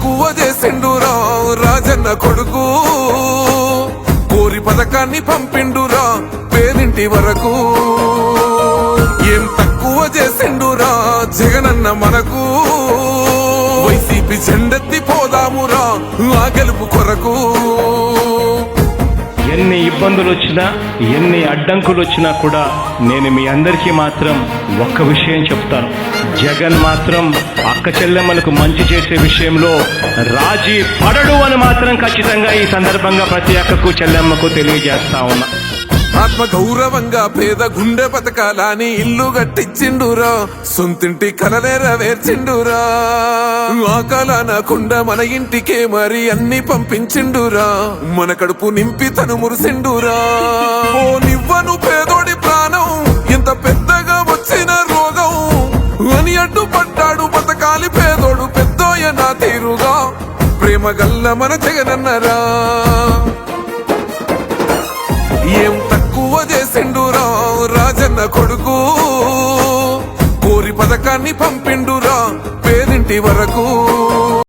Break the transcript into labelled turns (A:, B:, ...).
A: తక్కువ చేసిండురా రాజన్న కొడుకు. కోరి పథకాన్ని పంపిండురా పేరింటి వరకు. ఏం తక్కువ చేసిండురా జగనన్న మనకు. వైసీపీ జెండెత్తి పోదామురా ఆ గెలుపు కొరకు.
B: ఎన్ని ఇబ్బందులు వచ్చినా ఎన్ని అడ్డంకులు వచ్చినా కూడా నేను మీ అందరికీ మాత్రం ఒక్క విషయం చెప్తాను. జగన్ మాత్రం అక్క చెల్లెమ్మలకు మంచి చేసే విషయంలో రాజీ పడడు అని మాత్రం ఖచ్చితంగా ఈ సందర్భంగా ప్రతి అక్కకు చెల్లెమ్మకు తెలియజేస్తా ఉన్నా.
A: ఆత్మ గౌరవంగా పేద గుండె పథకాలని ఇల్లు కట్టించిండురా? సొంతింటి కలనేరవేర్చిండురా ఆ కాలానకుండా మన ఇంటికే మరి అన్ని పంపించిండురా? మన కడుపు నింపి తను మురిసిండురా? ఓ నివ్వను పేదోడి అడ్డుపడ్డాడు పేదోడు పెద్దోయ నా తీరుగా. ప్రేమ గల్ల మన జగనన్నరా. ఏం తక్కువ చేసిండురా రాజన్న కొడుకు. కోరి పథకాన్ని పంపిండురా పేరింటి వరకు.